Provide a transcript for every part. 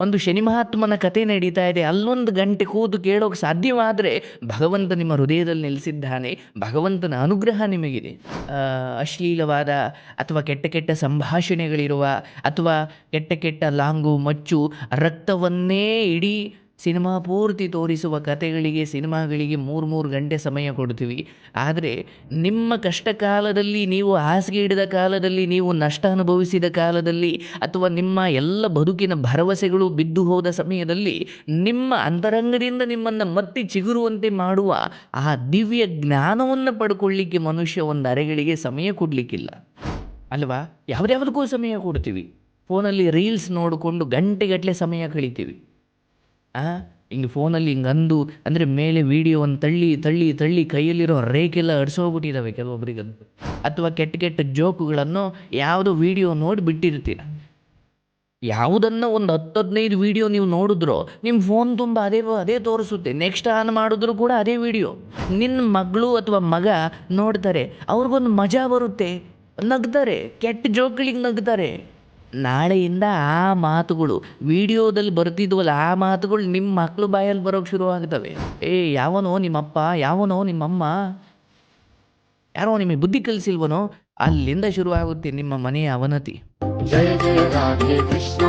ಒಂದು ಶನಿ ಮಹಾತ್ಮನ ಕತೆ ನಡೀತಾ ಇದೆ. ಅಲ್ಲೊಂದು ಗಂಟೆ ಕೂತು ಕೇಳೋಕೆ ಸಾಧ್ಯವಾದರೆ ಭಗವಂತ ನಿಮ್ಮ ಹೃದಯದಲ್ಲಿ ನೆಲೆಸಿದ್ದಾನೆ. ಭಗವಂತನ ಅನುಗ್ರಹ ನಿಮಗಿದೆ. ಅಶ್ಲೀಲವಾದ ಅಥವಾ ಕೆಟ್ಟ ಕೆಟ್ಟ ಸಂಭಾಷಣೆಗಳಿರುವ ಅಥವಾ ಕೆಟ್ಟ ಕೆಟ್ಟ ಲಾಂಗು ಮಚ್ಚು ರಕ್ತವನ್ನೇ ಇಡೀ ಸಿನಿಮಾ ಪೂರ್ತಿ ತೋರಿಸುವ ಕತೆಗಳಿಗೆ, ಸಿನಿಮಾಗಳಿಗೆ ಮೂರು ಮೂರು ಗಂಟೆ ಸಮಯ ಕೊಡ್ತೀವಿ. ಆದರೆ ನಿಮ್ಮ ಕಷ್ಟ ಕಾಲದಲ್ಲಿ ನೀವು ಹಾಸಿಗೆ ಹಿಡಿದ ಕಾಲದಲ್ಲಿ, ನೀವು ನಷ್ಟ ಅನುಭವಿಸಿದ ಕಾಲದಲ್ಲಿ ಅಥವಾ ನಿಮ್ಮ ಎಲ್ಲ ಬದುಕಿನ ಭರವಸೆಗಳು ಬಿದ್ದು ಹೋದ ಸಮಯದಲ್ಲಿ ನಿಮ್ಮ ಅಂತರಂಗದಿಂದ ನಿಮ್ಮನ್ನು ಮತ್ತೆ ಚಿಗುರುವಂತೆ ಮಾಡುವ ಆ ದಿವ್ಯ ಜ್ಞಾನವನ್ನು ಪಡ್ಕೊಳ್ಳಿಕ್ಕೆ ಮನುಷ್ಯ ಒಂದು ಅರೆಗಳಿಗೆ ಸಮಯ ಕೊಡಲಿಕ್ಕಿಲ್ಲ. ಅಲ್ವಾ? ಯಾವ್ದಾವುದಕ್ಕೂ ಸಮಯ ಕೊಡ್ತೀವಿ. ಫೋನಲ್ಲಿ ರೀಲ್ಸ್ ನೋಡಿಕೊಂಡು ಗಂಟೆಗಟ್ಟಲೆ ಸಮಯ ಕಳಿತೀವಿ. ಹಿಂಗೆ ಫೋನಲ್ಲಿ ಹಿಂಗೆ ಅಂದು, ಅಂದರೆ ಮೇಲೆ ವೀಡಿಯೋವನ್ನು ತಳ್ಳಿ ತಳ್ಳಿ ತಳ್ಳಿ ಕೈಯಲ್ಲಿರೋ ರೇಖೆಲ್ಲ ಅಡ್ಸೋಗ್ಬಿಟ್ಟಿದ್ದಾವೆ ಕೆಲವೊಬ್ಬರಿಗಂತೂ ಅಥವಾ ಕೆಟ್ಟ ಕೆಟ್ಟ ಜೋಕುಗಳನ್ನು ಯಾವುದೋ ವೀಡಿಯೋ ನೋಡಿ ಬಿಟ್ಟಿರ್ತೀರ ಯಾವುದನ್ನು ಒಂದು ಹತ್ತು ಹದಿನೈದು ವೀಡಿಯೋ ನೀವು ನೋಡಿದ್ರೋ ನಿಮ್ಮ ಫೋನ್ ತುಂಬ ಅದೇ ಅದೇ ತೋರಿಸುತ್ತೆ. ನೆಕ್ಸ್ಟ್ ಆನ್ ಮಾಡಿದ್ರು ಕೂಡ ಅದೇ ವೀಡಿಯೋ ನಿನ್ನ ಮಗಳು ಅಥವಾ ಮಗ ನೋಡ್ತಾರೆ, ಅವ್ರಿಗೊಂದು ಮಜಾ ಬರುತ್ತೆ. ನಗ್ತಾರೆ, ಕೆಟ್ಟ ಜೋಕ್ಗಳಿಗೆ ನಗ್ತಾರೆ. ನಾಳೆಯಿಂದ ಆ ಮಾತುಗಳು ವಿಡಿಯೋದಲ್ಲಿ ಬರ್ತಿದ್ವಲ್ಲ ಆ ಮಾತುಗಳು ನಿಮ್ಮ ಮಕ್ಳು ಬಾಯಲ್ಲಿ ಬರೋಕ್ಕೆ ಶುರು ಆಗ್ತವೆ. ಏ ಯಾವನೋ ನಿಮ್ಮಪ್ಪ ಯಾವನೋ ನಿಮ್ಮಮ್ಮ? ಯಾರೋ ನಿಮಗೆ ಬುದ್ಧಿ ಕಲಿಸಿಲ್ವನೋ? ಅಲ್ಲಿಂದ ಶುರುವಾಗುತ್ತೆ ನಿಮ್ಮ ಮನೆಯ ಅವನತಿ. ಜಯ ಜಯ ರಾಧೆ ಕೃಷ್ಣ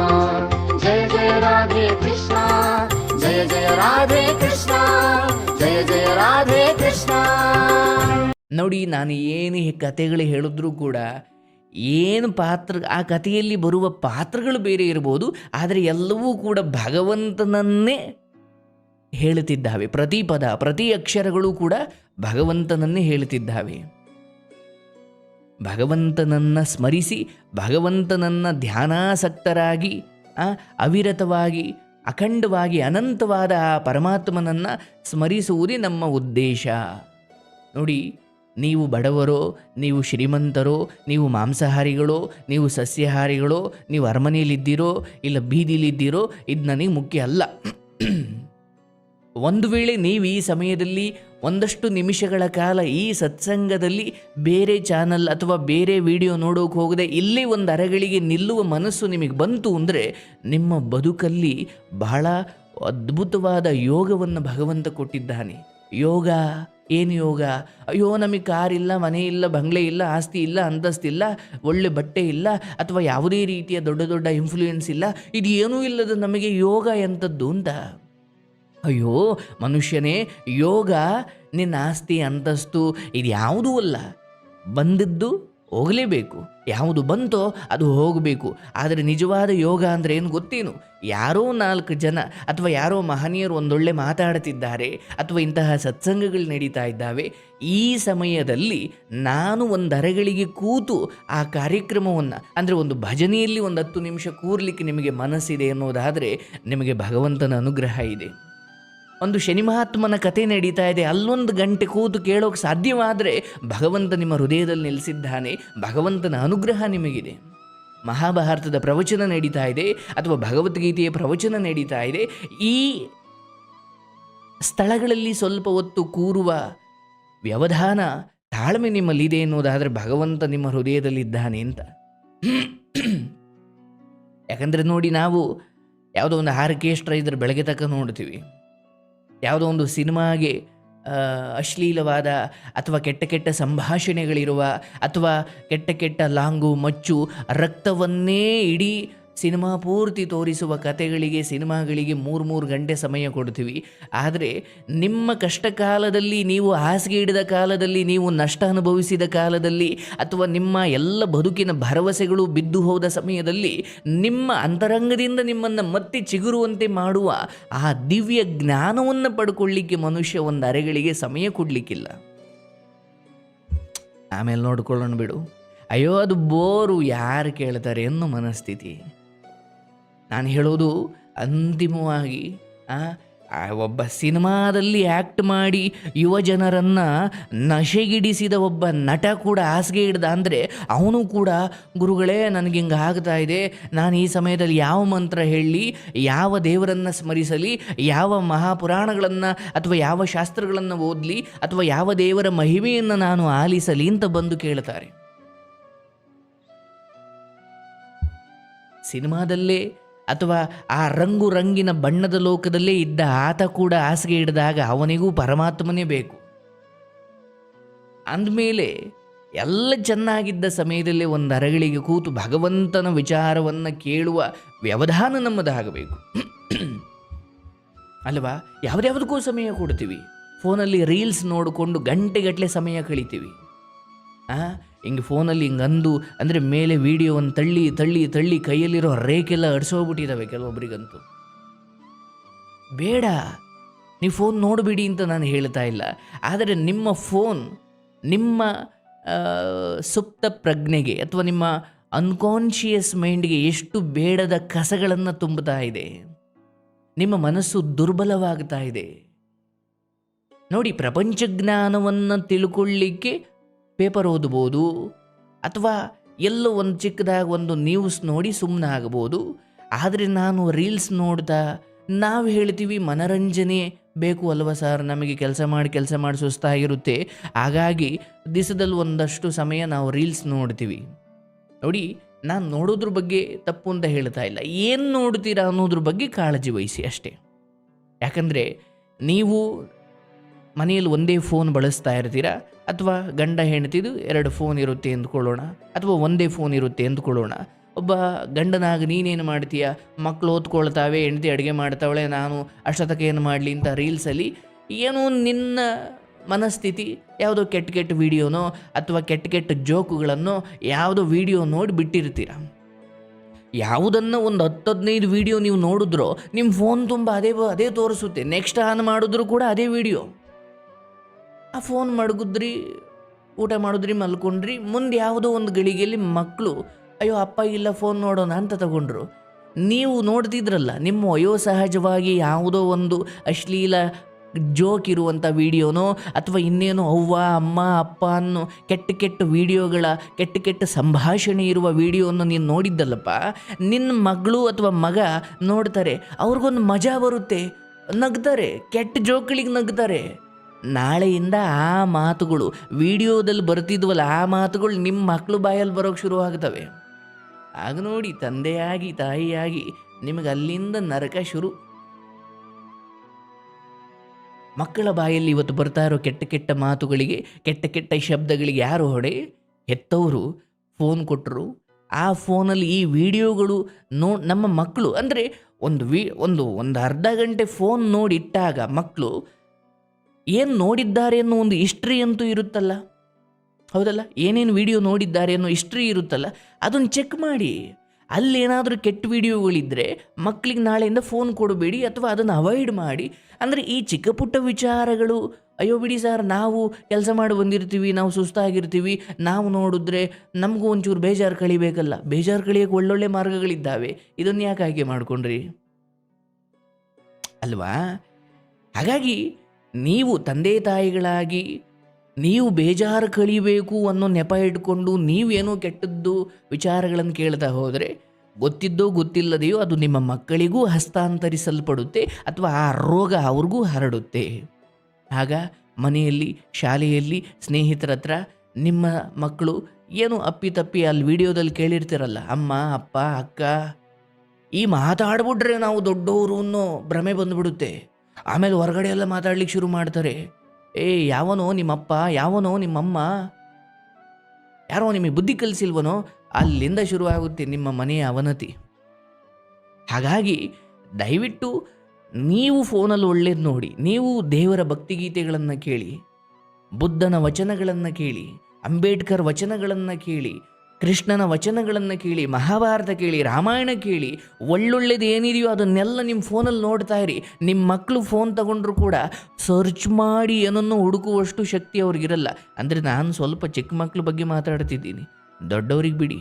ಜಯ ಜಯ ರಾಧೆ ಕೃಷ್ಣ ಜಯ ಜಯ ರಾಧೆ ಕೃಷ್ಣ ಜಯ ಜಯ ಕೃಷ್ಣ. ನೋಡಿ ನಾನು ಏನು ಈ ಕತೆಗಳು ಹೇಳಿದ್ರೂ ಕೂಡ ಏನು ಪಾತ್ರ, ಆ ಕಥೆಯಲ್ಲಿ ಬರುವ ಪಾತ್ರಗಳು ಬೇರೆ ಇರ್ಬೋದು ಆದರೆ ಎಲ್ಲವೂ ಕೂಡ ಭಗವಂತನನ್ನೇ ಹೇಳುತ್ತಿದ್ದಾವೆ. ಪ್ರತಿ ಪದ, ಪ್ರತಿ ಅಕ್ಷರಗಳು ಕೂಡ ಭಗವಂತನನ್ನೇ ಹೇಳುತ್ತಿದ್ದಾವೆ. ಭಗವಂತನನ್ನು ಸ್ಮರಿಸಿ, ಭಗವಂತನನ್ನು ಧ್ಯಾನಾಸಕ್ತರಾಗಿ ಅವಿರತವಾಗಿ, ಅಖಂಡವಾಗಿ, ಅನಂತವಾದ ಆ ಪರಮಾತ್ಮನನ್ನು ಸ್ಮರಿಸುವುದೇ ನಮ್ಮ ಉದ್ದೇಶ. ನೋಡಿ ನೀವು ಬಡವರೋ, ನೀವು ಶ್ರೀಮಂತರೋ, ನೀವು ಮಾಂಸಾಹಾರಿಗಳೋ, ನೀವು ಸಸ್ಯಾಹಾರಿಗಳೋ, ನೀವು ಅರಮನೆಯಲ್ಲಿದ್ದೀರೋ, ಇಲ್ಲ ಬೀದಿಲಿದ್ದೀರೋ ಇದು ನನಗೆ ಮುಖ್ಯ ಅಲ್ಲ. ಒಂದು ವೇಳೆ ನೀವು ಈ ಸಮಯದಲ್ಲಿ ಒಂದಷ್ಟು ನಿಮಿಷಗಳ ಕಾಲ ಈ ಸತ್ಸಂಗದಲ್ಲಿ ಬೇರೆ ಚಾನಲ್ ಅಥವಾ ಬೇರೆ ವಿಡಿಯೋ ನೋಡೋಕೆ ಹೋಗದೆ ಇಲ್ಲಿ ಒಂದು ಅರಗಳಿಗೆ ನಿಲ್ಲುವ ಮನಸ್ಸು ನಿಮಗೆ ಬಂತು ಅಂದರೆ ನಿಮ್ಮ ಬದುಕಲ್ಲಿ ಬಹಳ ಅದ್ಭುತವಾದ ಯೋಗವನ್ನು ಭಗವಂತ ಕೊಟ್ಟಿದ್ದಾನೆ. ಯೋಗ ಏನು ಯೋಗ? ಅಯ್ಯೋ, ನಮಗೆ ಕಾರ್ ಇಲ್ಲ, ಮನೆ ಇಲ್ಲ, ಬಂಗ್ಲೆ ಇಲ್ಲ, ಆಸ್ತಿ ಇಲ್ಲ ಅಂತಸ್ತಿಲ್ಲ ಒಳ್ಳೆ ಬಟ್ಟೆ ಇಲ್ಲ, ಅಥವಾ ಯಾವುದೇ ರೀತಿಯ ದೊಡ್ಡ ದೊಡ್ಡ ಇನ್ಫ್ಲೂಯೆನ್ಸ್ ಇಲ್ಲ, ಇದು ಏನೂ ಇಲ್ಲದ ನಮಗೆ ಯೋಗ ಎಂಥದ್ದು ಅಂತ? ಅಯ್ಯೋ, ಮನುಷ್ಯನೇ, ಯೋಗ ನಿನ್ನ ಆಸ್ತಿ, ಅಂತಸ್ತು ಇದು ಯಾವುದೂ ಅಲ್ಲ. ಬಂದದ್ದು ಹೋಗಲೇಬೇಕು. ಯಾವುದು ಬಂತೋ ಅದು ಹೋಗಬೇಕು. ಆದರೆ ನಿಜವಾದ ಯೋಗ ಅಂದರೆ ಏನು ಗೊತ್ತೇನು? ಯಾರೋ ನಾಲ್ಕು ಜನ ಅಥವಾ ಯಾರೋ ಮಹನೀಯರು ಒಂದೊಳ್ಳೆ ಮಾತಾಡ್ತಿದ್ದಾರೆ ಅಥವಾ ಇಂತಹ ಸತ್ಸಂಗಗಳು ನಡೀತಾ ಇದ್ದಾವೆ. ಈ ಸಮಯದಲ್ಲಿ ನಾನು ಒಂದು ಅರೆಗಳಿಗೆ ಕೂತು ಆ ಕಾರ್ಯಕ್ರಮವನ್ನು, ಅಂದರೆ ಒಂದು ಭಜನೆಯಲ್ಲಿ ಒಂದು ಹತ್ತು ನಿಮಿಷ ಕೂರ್ಲಿಕ್ಕೆ ನಿಮಗೆ ಮನಸ್ಸಿದೆ ಅನ್ನೋದಾದರೆ ನಿಮಗೆ ಭಗವಂತನ ಅನುಗ್ರಹ ಇದೆ. ಒಂದು ಶನಿ ಮಹಾತ್ಮನ ಕತೆ ನಡೀತಾ ಇದೆ. ಅಲ್ಲೊಂದು ಗಂಟೆ ಕೂತು ಕೇಳೋಕೆ ಸಾಧ್ಯವಾದರೆ ಭಗವಂತ ನಿಮ್ಮ ಹೃದಯದಲ್ಲಿ ನೆಲೆಸಿದ್ದಾನೆ ಭಗವಂತನ ಅನುಗ್ರಹ ನಿಮಗಿದೆ. ಮಹಾಭಾರತದ ಪ್ರವಚನ ನಡೀತಾ ಇದೆ ಅಥವಾ ಭಗವದ್ಗೀತೆಯ ಪ್ರವಚನ ನಡೀತಾ ಇದೆ. ಈ ಸ್ಥಳಗಳಲ್ಲಿ ಸ್ವಲ್ಪ ಹೊತ್ತು ಕೂರುವ ವ್ಯವಧಾನ ತಾಳ್ಮೆ ನಿಮ್ಮಲ್ಲಿದೆ ಎನ್ನುವುದಾದರೆ ಭಗವಂತ ನಿಮ್ಮ ಹೃದಯದಲ್ಲಿದ್ದಾನೆ ಅಂತ. ಯಾಕಂದರೆ ನೋಡಿ ನಾವು ಯಾವುದೋ ಒಂದು ಆರ್ಕೆಸ್ಟ್ರಾ ಇದ್ರೆ ಬೆಳಗ್ಗೆ ತಕ್ಕ ನೋಡ್ತೀವಿ. ಯಾವುದೋ ಒಂದು ಸಿನಿಮಾಗೆ ಅಶ್ಲೀಲವಾದ ಅಥವಾ ಕೆಟ್ಟ ಕೆಟ್ಟ ಸಂಭಾಷಣೆಗಳಿರುವ ಅಥವಾ ಕೆಟ್ಟ ಕೆಟ್ಟ ಲಾಂಗು ಮಚ್ಚು ರಕ್ತವನ್ನೇ ಇಡೀ ಸಿನಿಮಾ ಪೂರ್ತಿ ತೋರಿಸುವ ಕತೆಗಳಿಗೆ, ಸಿನಿಮಾಗಳಿಗೆ ಮೂರು ಮೂರು ಗಂಟೆ ಸಮಯ ಕೊಡ್ತೀವಿ. ಆದರೆ ನಿಮ್ಮ ಕಷ್ಟ ಕಾಲದಲ್ಲಿ ನೀವು ಹಾಸಿಗೆ ಹಿಡಿದ ಕಾಲದಲ್ಲಿ, ನೀವು ನಷ್ಟ ಅನುಭವಿಸಿದ ಕಾಲದಲ್ಲಿ ಅಥವಾ ನಿಮ್ಮ ಎಲ್ಲ ಬದುಕಿನ ಭರವಸೆಗಳು ಬಿದ್ದು ಹೋದ ಸಮಯದಲ್ಲಿ ನಿಮ್ಮ ಅಂತರಂಗದಿಂದ ನಿಮ್ಮನ್ನು ಮತ್ತೆ ಚಿಗುರುವಂತೆ ಮಾಡುವ ಆ ದಿವ್ಯ ಜ್ಞಾನವನ್ನು ಪಡ್ಕೊಳ್ಳಿಕ್ಕೆ ಮನುಷ್ಯ ಒಂದು ಅರೆಗಳಿಗೆ ಸಮಯ ಕೊಡಲಿಕ್ಕಿಲ್ಲ. ಆಮೇಲೆ ನೋಡ್ಕೊಳ್ಳೋಣ ಬಿಡು. ಅಯ್ಯೋ, ಅದು ಬೋರು ಯಾರು ಕೇಳ್ತಾರೆ ಅನ್ನೋ ಮನಸ್ಥಿತಿ. ನಾನು ಹೇಳೋದು ಅಂತಿಮವಾಗಿ ಒಬ್ಬ ಸಿನಿಮಾದಲ್ಲಿ ಆ್ಯಕ್ಟ್ ಮಾಡಿ ಯುವ ಜನರನ್ನು ನಶೆಗಿಡಿಸಿದ ಒಬ್ಬ ನಟ ಕೂಡ ಹಾಸಿಗೆ ಹಿಡ್ದ ಅಂದರೆ ಅವನು ಕೂಡ, ಗುರುಗಳೇ ನನಗೆ ಹಿಂಗೆ ಆಗ್ತಾ ಇದೆ, ನಾನು ಈ ಸಮಯದಲ್ಲಿ ಯಾವ ಮಂತ್ರ ಹೇಳಲಿ ಯಾವ ದೇವರನ್ನು ಸ್ಮರಿಸಲಿ, ಯಾವ ಮಹಾಪುರಾಣಗಳನ್ನು ಅಥವಾ ಯಾವ ಶಾಸ್ತ್ರಗಳನ್ನು ಓದಲಿ, ಅಥವಾ ಯಾವ ದೇವರ ಮಹಿಮೆಯನ್ನು ನಾನು ಆಲಿಸಲಿ ಅಂತ ಬಂದು ಕೇಳ್ತಾರೆ. ಸಿನಿಮಾದಲ್ಲೇ ಅಥವಾ ಆ ರಂಗು ರಂಗಿನ ಬಣ್ಣದ ಲೋಕದಲ್ಲೇ ಇದ್ದ ಆತ ಕೂಡ ಹಾಸಿಗೆ ಹಿಡಿದಾಗ ಅವನಿಗೂ ಪರಮಾತ್ಮನೇ ಬೇಕು. ಅಂದಮೇಲೆ ಎಲ್ಲ ಚೆನ್ನಾಗಿದ್ದ ಸಮಯದಲ್ಲಿ ಒಂದು ಅರಗಳಿಗೆ ಕೂತು ಭಗವಂತನ ವಿಚಾರವನ್ನು ಕೇಳುವ ವ್ಯವಧಾನ ನಮ್ಮದಾಗಬೇಕು. ಅಲ್ವಾ? ಯಾವುದ್ಯಾವುದಕ್ಕೂ ಸಮಯ ಕೊಡ್ತೀವಿ. ಫೋನಲ್ಲಿ ರೀಲ್ಸ್ ನೋಡಿಕೊಂಡು ಗಂಟೆಗಟ್ಟಲೆ ಸಮಯ ಕಳಿತೀವಿ. ಹಿಂಗೆ ಫೋನಲ್ಲಿ ಹಿಂಗೆ ಅಂದು, ಅಂದರೆ ಮೇಲೆ ವೀಡಿಯೋವನ್ನು ತಳ್ಳಿ ತಳ್ಳಿ ತಳ್ಳಿ ಕೈಯಲ್ಲಿರೋ ರೇಖೆಲ್ಲ ಅಡ್ಸೋಗ್ಬಿಟ್ಟಿದ್ದಾವೆ ಕೆಲವೊಬ್ಬರಿಗಂತೂ ಬೇಡ ನೀವು ಫೋನ್ ನೋಡಬೇಡಿ ಅಂತ ನಾನು ಹೇಳ್ತಾ ಇಲ್ಲ. ಆದರೆ ನಿಮ್ಮ ಫೋನ್, ನಿಮ್ಮ ಸುಪ್ತ ಪ್ರಜ್ಞೆಗೆ ಅಥವಾ ನಿಮ್ಮ ಅನ್ಕಾನ್ಷಿಯಸ್ ಮೈಂಡ್ಗೆ ಎಷ್ಟು ಬೇಡದ ಕಸಗಳನ್ನು ತುಂಬುತ್ತಾ ಇದೆ. ನಿಮ್ಮ ಮನಸ್ಸು ದುರ್ಬಲವಾಗ್ತಾ ಇದೆ. ನೋಡಿ ಪ್ರಪಂಚ ಜ್ಞಾನವನ್ನು ತಿಳ್ಕೊಳ್ಳಿಕ್ಕೆ ಪೇಪರ್ ಓದ್ಬೋದು ಅಥವಾ ಎಲ್ಲೋ ಒಂದು ಚಿಕ್ಕದಾಗಿ ಒಂದು ನ್ಯೂಸ್ ನೋಡಿ ಸುಮ್ಮನೆ ಆಗ್ಬೋದು. ಆದರೆ ನಾನು ರೀಲ್ಸ್ ನೋಡ್ತಾ ನಾವು ಹೇಳ್ತೀವಿ ಮನರಂಜನೆ ಬೇಕು ಅಲ್ವ ಸರ್? ನಮಗೆ ಕೆಲಸ ಮಾಡಿ ಕೆಲಸ ಮಾಡಿ ಸುಸ್ತಾಗಿರುತ್ತೆ. ಹಾಗಾಗಿ ದಿವಸದಲ್ಲಿ ಒಂದಷ್ಟು ಸಮಯ ನಾವು ರೀಲ್ಸ್ ನೋಡ್ತೀವಿ. ನೋಡಿ, ನಾನು ನೋಡೋದ್ರ ಬಗ್ಗೆ ತಪ್ಪು ಅಂತ ಹೇಳ್ತಾ ಇಲ್ಲ. ಏನು ನೋಡ್ತೀರಾ ಅನ್ನೋದ್ರ ಬಗ್ಗೆ ಕಾಳಜಿ ವಹಿಸಿ ಅಷ್ಟೇ. ಯಾಕಂದರೆ ನೀವು ಮನೆಯಲ್ಲಿ ಒಂದೇ ಫೋನ್ ಬಳಸ್ತಾ ಇರ್ತೀರಾ? ಅಥವಾ ಗಂಡ ಹೆಂಡತಿದು ಎರಡು ಫೋನ್ ಇರುತ್ತೆ ಅಂದ್ಕೊಳ್ಳೋಣ ಅಥವಾ ಒಂದೇ ಫೋನ್ ಇರುತ್ತೆ ಅಂದ್ಕೊಳ್ಳೋಣ ಒಬ್ಬ ಗಂಡನಾಗ ನೀನೇನು ಮಾಡ್ತೀಯ? ಮಕ್ಕಳು ಓದ್ಕೊಳ್ತಾವೆ, ಹೆಂಡತಿ ಅಡುಗೆ ಮಾಡ್ತಾವಳೆ, ನಾನು ಅಷ್ಟತಕ ಏನು ಮಾಡಲಿ ಅಂತ ರೀಲ್ಸಲ್ಲಿ ಏನೋ ನಿನ್ನ ಮನಸ್ಥಿತಿ, ಯಾವುದೋ ಕೆಟ್ಟ ಕೆಟ್ಟ ವೀಡಿಯೋನೋ ಅಥವಾ ಕೆಟ್ಟ ಕೆಟ್ಟ ಜೋಕುಗಳನ್ನು ಯಾವುದೋ ವಿಡಿಯೋ ನೋಡಿ ಬಿಟ್ಟಿರ್ತೀರ? ಯಾವುದನ್ನು ಒಂದು ಹತ್ತು ಹದಿನೈದು ವಿಡಿಯೋ ನೀವು ನೋಡಿದ್ರೋ ನಿಮ್ಮ ಫೋನ್ ತುಂಬ ಅದೇ ಅದೇ ತೋರಿಸುತ್ತೆ. ನೆಕ್ಸ್ಟ್ ಆನ್ ಮಾಡಿದ್ರು ಕೂಡ ಅದೇ ವಿಡಿಯೋ ಆ ಫೋನ್ ಮಡಗಿದ್ರಿ, ಊಟ ಮಾಡಿದ್ರಿ, ಮಲ್ಕೊಂಡ್ರಿ, ಮುಂದೆ ಯಾವುದೋ ಒಂದು ಗಳಿಗೆಯಲ್ಲಿ ಮಕ್ಕಳು ಅಯ್ಯೋ, ಅಪ್ಪ, ಇಲ್ಲ, ಫೋನ್ ನೋಡೋಣ ಅಂತ ತಗೊಂಡ್ರು. ನೀವು ನೋಡ್ತಿದ್ರಲ್ಲ, ನಿಮ್ಮ ವಯೋಸಹಜವಾಗಿ ಯಾವುದೋ ಒಂದು ಅಶ್ಲೀಲ ಜೋಕ್ ಇರುವಂಥ ವಿಡಿಯೋನೋ, ಅಥವಾ ಇನ್ನೇನೋ ಅವ್ವ, ಅಮ್ಮ, ಅಪ್ಪ ಅನ್ನೋ ಕೆಟ್ಟ ಕೆಟ್ಟ ವಿಡಿಯೋಗಳ, ಕೆಟ್ಟ ಕೆಟ್ಟ ಸಂಭಾಷಣೆ ಇರುವ ವೀಡಿಯೋವನ್ನು ನೀನು ನೋಡಿದ್ದಲ್ಲಪ್ಪ ನಿನ್ನ ಮಗಳು ಅಥವಾ ಮಗ ನೋಡ್ತಾರೆ, ಅವ್ರಿಗೊಂದು ಮಜಾ ಬರುತ್ತೆ, ನಗ್ತಾರೆ, ಕೆಟ್ಟ ಜೋಕ್ಗಳಿಗೆ ನಗ್ತಾರೆ. ನಾಳೆಯಿಂದ ಆ ಮಾತುಗಳು, ವಿಡಿಯೋದಲ್ಲಿ ಬರ್ತಿದ್ವಲ್ಲ, ಆ ಮಾತುಗಳು ನಿಮ್ಮ ಮಕ್ಕಳು ಬಾಯಲ್ಲಿ ಶುರು ಆಗ್ತವೆ. ಆಗ ನೋಡಿ, ತಂದೆಯಾಗಿ, ತಾಯಿಯಾಗಿ ನಿಮಗೆ ಅಲ್ಲಿಂದ ನರಕ ಶುರು. ಮಕ್ಕಳ ಬಾಯಲ್ಲಿ ಇವತ್ತು ಬರ್ತಾ ಇರೋ ಕೆಟ್ಟ ಕೆಟ್ಟ ಮಾತುಗಳಿಗೆ, ಕೆಟ್ಟ ಕೆಟ್ಟ ಶಬ್ದಗಳಿಗೆ ಯಾರು ಹೊಡೆ? ಹೆತ್ತವರು, ಫೋನ್ ಕೊಟ್ಟರು ಆ ಫೋನಲ್ಲಿ ಈ ವಿಡಿಯೋಗಳು ನೋ, ನಮ್ಮ ಮಕ್ಕಳು, ಅಂದರೆ ಒಂದು ವಿ, ಒಂದು ಒಂದು ಅರ್ಧ ಗಂಟೆ ಫೋನ್ ನೋಡಿಟ್ಟಾಗ ಮಕ್ಕಳು ಏನು ನೋಡಿದ್ದಾರೆ ಅನ್ನೋ ಒಂದು ಹಿಸ್ಟ್ರಿ ಅಂತೂ ಇರುತ್ತಲ್ಲ? ಹೌದಲ್ಲ? ಏನೇನು ವಿಡಿಯೋ ನೋಡಿದ್ದಾರೆ ಅನ್ನೋ ಹಿಸ್ಟ್ರಿ ಇರುತ್ತಲ್ಲ? ಅದನ್ನು ಚೆಕ್ ಮಾಡಿ. ಅಲ್ಲೇನಾದರೂ ಕೆಟ್ಟ ವಿಡಿಯೋಗಳಿದ್ದರೆ ಮಕ್ಕಳಿಗೆ ನಾಳೆಯಿಂದ ಫೋನ್ ಕೊಡಬೇಡಿ ಅಥವಾ ಅದನ್ನು ಅವಾಯ್ಡ್ ಮಾಡಿ. ಅಂದರೆ ಈ ಚಿಕ್ಕ ಪುಟ್ಟ ವಿಚಾರಗಳು, ಅಯ್ಯೋ ಬಿಡಿ ಸರ್, ನಾವು ಕೆಲಸ ಮಾಡಿ ಬಂದಿರ್ತೀವಿ, ನಾವು ಸುಸ್ತಾಗಿರ್ತೀವಿ, ನಾವು ನೋಡಿದ್ರೆ ನಮಗೂ ಒಂಚೂರು ಬೇಜಾರು ಕಳಿಬೇಕಲ್ಲ? ಬೇಜಾರು ಕಳಿಯೋಕೆ ಒಳ್ಳೊಳ್ಳೆ ಮಾರ್ಗಗಳಿದ್ದಾವೆ. ಇದನ್ನು ಯಾಕೆ ಆಯ್ಕೆ ಮಾಡ್ಕೊಂಡ್ರಿ? ಅಲ್ವಾ? ಹಾಗಾಗಿ ನೀವು ತಂದೆ ತಾಯಿಗಳಾಗಿ ನೀವು ಬೇಜಾರು ಕಳಿಬೇಕು ಅನ್ನೋ ನೆಪ ಇಟ್ಕೊಂಡು ನೀವೇನೋ ಕೆಟ್ಟದ್ದು ವಿಚಾರಗಳನ್ನು ಕೇಳ್ತಾ ಹೋದರೆ ಗೊತ್ತಿದ್ದೋ ಗೊತ್ತಿಲ್ಲದೆಯೋ ಅದು ನಿಮ್ಮ ಮಕ್ಕಳಿಗೂ ಹಸ್ತಾಂತರಿಸಲ್ಪಡುತ್ತೆ ಅಥವಾ ಆ ರೋಗ ಅವ್ರಿಗೂ ಹರಡುತ್ತೆ. ಆಗ ಮನೆಯಲ್ಲಿ, ಶಾಲೆಯಲ್ಲಿ ಸ್ನೇಹಿತರ ಹತ್ರ ನಿಮ್ಮ ಮಕ್ಕಳು ಏನು ಅಪ್ಪಿ ತಪ್ಪಿ ಅಲ್ಲಿ ವಿಡಿಯೋದಲ್ಲಿ ಕೇಳಿರ್ತಿರಲ್ಲ, ಅಮ್ಮ, ಅಪ್ಪ, ಅಕ್ಕ, ಈ ಮಾತಾಡ್ಬಿಟ್ರೆ ನಾವು ದೊಡ್ಡವರು ಅನ್ನೋ ಭ್ರಮೆ ಬಂದ್ಬಿಡುತ್ತೆ. ಆಮೇಲೆ ಹೊರಗಡೆ ಎಲ್ಲ ಮಾತಾಡ್ಲಿಕ್ಕೆ ಶುರು ಮಾಡ್ತಾರೆ. ಏ, ಯಾವನೋ ನಿಮ್ಮಪ್ಪ, ಯಾವನೋ ನಿಮ್ಮಮ್ಮ? ಯಾರೋ ನಿಮಗೆ ಬುದ್ಧಿ ಕಲಿಸಿಲ್ವನೋ, ಅಲ್ಲಿಂದ ಶುರುವಾಗುತ್ತೆ ನಿಮ್ಮ ಮನೆಯ ಅವನತಿ. ಹಾಗಾಗಿ ದಯವಿಟ್ಟು ನೀವು ಫೋನಲ್ಲಿ ಒಳ್ಳೇದು ನೋಡಿ, ನೀವು ದೇವರ ಭಕ್ತಿಗೀತೆಗಳನ್ನು ಕೇಳಿ, ಬುದ್ಧನ ವಚನಗಳನ್ನು ಕೇಳಿ, ಅಂಬೇಡ್ಕರ್ ವಚನಗಳನ್ನು ಕೇಳಿ ಕೃಷ್ಣನ ವಚನಗಳನ್ನು ಕೇಳಿ, ಮಹಾಭಾರತ ಕೇಳಿ, ರಾಮಾಯಣ ಕೇಳಿ ಒಳ್ಳೊಳ್ಳೇದು ಏನಿದೆಯೋ ಅದನ್ನೆಲ್ಲ ನಿಮ್ಮ ಫೋನಲ್ಲಿ ನೋಡ್ತಾ ಇರಿ. ನಿಮ್ಮ ಮಕ್ಕಳು ಫೋನ್ ತಗೊಂಡ್ರು ಕೂಡ ಸರ್ಚ್ ಮಾಡಿ ಏನನ್ನು ಹುಡುಕುವಷ್ಟು ಶಕ್ತಿ ಅವ್ರಿಗಿರಲ್ಲ ಅಂದರೆ ನಾನು ಸ್ವಲ್ಪ ಚಿಕ್ಕ ಮಕ್ಕಳ ಬಗ್ಗೆ ಮಾತಾಡ್ತಿದ್ದೀನಿ. ದೊಡ್ಡವ್ರಿಗೆ ಬಿಡಿ.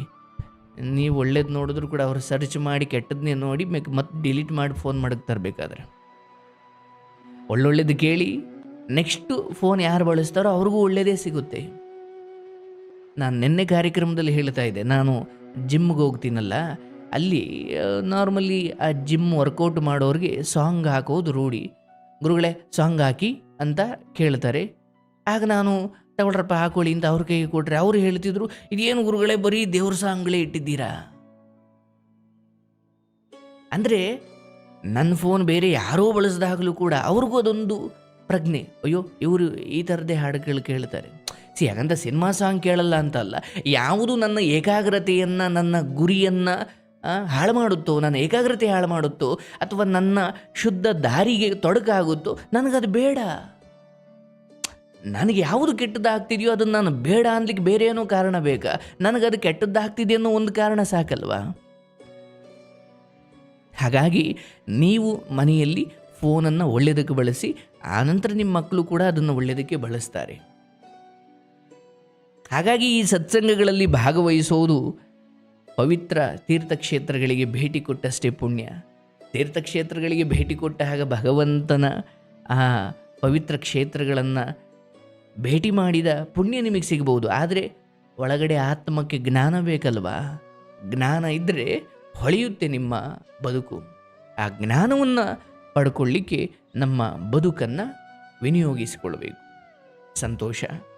ನೀವು ಒಳ್ಳೇದು ನೋಡಿದ್ರು ಕೂಡ ಅವ್ರು ಸರ್ಚ್ ಮಾಡಿ ಕೆಟ್ಟದನ್ನೇ ನೋಡಿ ಮೇಕ್ ಮತ್ತೆ ಡಿಲೀಟ್ ಮಾಡಿ ಫೋನ್ ಮಾಡಕ್ಕೆ ತರಬೇಕಾದ್ರೆ. ಒಳ್ಳೊಳ್ಳೇದು ಕೇಳಿ ನೆಕ್ಸ್ಟು ಫೋನ್ ಯಾರು ಬಳಸ್ತಾರೋ ಅವ್ರಿಗೂ ಒಳ್ಳೆಯದೇ ಸಿಗುತ್ತೆ. ನಾನು ನಿನ್ನೆ ಕಾರ್ಯಕ್ರಮದಲ್ಲಿ ಹೇಳ್ತಾ ಇದ್ದೆ, ನಾನು ಜಿಮ್ಗೆ ಹೋಗ್ತೀನಲ್ಲ, ಅಲ್ಲಿ ನಾರ್ಮಲಿ ಆ ಜಿಮ್ ವರ್ಕೌಟ್ ಮಾಡೋರಿಗೆ ಸಾಂಗ್ ಹಾಕೋದು ರೂಢಿ. ಗುರುಗಳೇ ಸಾಂಗ್ ಹಾಕಿ ಅಂತ ಕೇಳ್ತಾರೆ. ಆಗ ನಾನು, ತಗೊಳ್ರಪ್ಪ, ಹಾಕೊಳ್ಳಿ ಅಂತ ಅವ್ರ ಕೈಗೆ ಕೊಟ್ಟರೆ ಅವ್ರು ಹೇಳ್ತಿದ್ರು, ಇದೇನು ಗುರುಗಳೇ, ಬರೀ ದೇವ್ರ ಸಾಂಗ್ಗಳೇ ಇಟ್ಟಿದ್ದೀರಾ? ಅಂದರೆ ನನ್ನ ಫೋನ್ ಬೇರೆ ಯಾರೋ ಬಳಸಿದಾಗಲೂ ಕೂಡ ಅವ್ರಿಗೂ ಅದೊಂದು ಪ್ರಜ್ಞೆ. ಅಯ್ಯೋ, ಇವರು ಈ ಥರದ್ದೇ ಹಾಡುಗಳು ಕೇಳ್ತಾರೆ. ಸಿ ಹಾಗಂತ ಸಿನಿಮಾ ಸಾಂಗ್ ಕೇಳಲ್ಲ ಅಂತಲ್ಲ ಯಾವುದು ನನ್ನ ಏಕಾಗ್ರತೆಯನ್ನು, ನನ್ನ ಗುರಿಯನ್ನು ಹಾಳು ಮಾಡುತ್ತೋ, ನನ್ನ ಏಕಾಗ್ರತೆ ಹಾಳು ಮಾಡುತ್ತೋ, ಅಥವಾ ನನ್ನ ಶುದ್ಧ ದಾರಿಗೆ ತೊಡಕಾಗುತ್ತೋ, ನನಗದು ಬೇಡ. ನನಗೆ ಯಾವುದು ಕೆಟ್ಟದ್ದಾಗ್ತಿದೆಯೋ ಅದನ್ನು ನಾನು ಬೇಡ ಅನ್ಲಿಕ್ಕೆ ಬೇರೆ ಏನೋ ಕಾರಣ ಬೇಕಾ? ನನಗದು ಕೆಟ್ಟದ್ದಾಗ್ತಿದೆ ಅನ್ನೋ ಒಂದು ಕಾರಣ ಸಾಕಲ್ವಾ? ಹಾಗಾಗಿ ನೀವು ಮನೆಯಲ್ಲಿ ಫೋನನ್ನು ಒಳ್ಳೆಯದಕ್ಕೆ ಬಳಸಿ, ಆನಂತರ ನಿಮ್ಮ ಮಕ್ಕಳು ಕೂಡ ಅದನ್ನು ಒಳ್ಳೆಯದಕ್ಕೆ ಬಳಸ್ತಾರೆ. ಹಾಗಾಗಿ ಈ ಸತ್ಸಂಗಗಳಲ್ಲಿ ಭಾಗವಹಿಸೋದು ಪವಿತ್ರ ತೀರ್ಥಕ್ಷೇತ್ರಗಳಿಗೆ ಭೇಟಿ ಕೊಟ್ಟಷ್ಟೇ ಪುಣ್ಯ. ತೀರ್ಥಕ್ಷೇತ್ರಗಳಿಗೆ ಭೇಟಿ ಕೊಟ್ಟ ಹಾಗೆ ಭಗವಂತನ ಆ ಪವಿತ್ರ ಕ್ಷೇತ್ರಗಳನ್ನು ಭೇಟಿ ಮಾಡಿದ ಪುಣ್ಯ ನಿಮಗೆ ಸಿಗ್ಬೋದು ಆದರೆ ಒಳಗಡೆ ಆತ್ಮಕ್ಕೆ ಜ್ಞಾನ ಬೇಕಲ್ವಾ? ಜ್ಞಾನ ಇದ್ದರೆ ಹೊಳೆಯುತ್ತೆ ನಿಮ್ಮ ಬದುಕು. ಆ ಜ್ಞಾನವನ್ನು ಪಡ್ಕೊಳ್ಳಿಕ್ಕೆ ನಮ್ಮ ಬದುಕನ್ನು ವಿನಿಯೋಗಿಸಿಕೊಳ್ಬೇಕು. ಸಂತೋಷ.